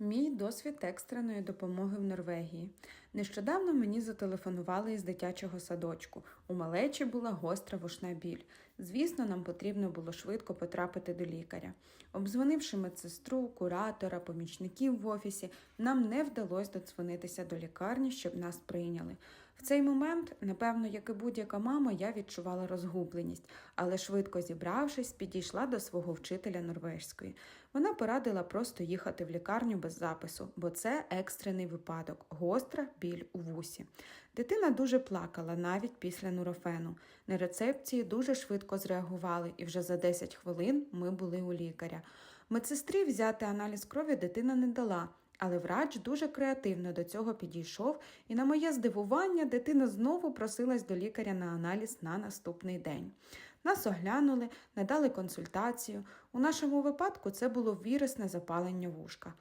Мій досвід екстреної допомоги в Норвегії. Нещодавно мені зателефонували із дитячого садочку. У малечі була гостра вушна біль. Звісно, нам потрібно було швидко потрапити до лікаря. Обзвонивши медсестру, куратора, помічників в офісі, нам не вдалося додзвонитися до лікарні, щоб нас прийняли. В цей момент, напевно, як і будь-яка мама, я відчувала розгубленість, але швидко зібравшись, підійшла до свого вчителя норвежської. Вона порадила просто їхати в лікарню без запису, бо це екстрений випадок, гостра біль у вусі. Дитина дуже плакала навіть після нурофену. На рецепції дуже швидко зреагували, і вже за 10 хвилин ми були у лікаря. Медсестрі взяти аналіз крові дитина не дала. Але врач дуже креативно до цього підійшов, і на моє здивування дитина знову просилась до лікаря на аналіз на наступний день. Нас оглянули, надали консультацію. У нашому випадку це було вірусне запалення вушка.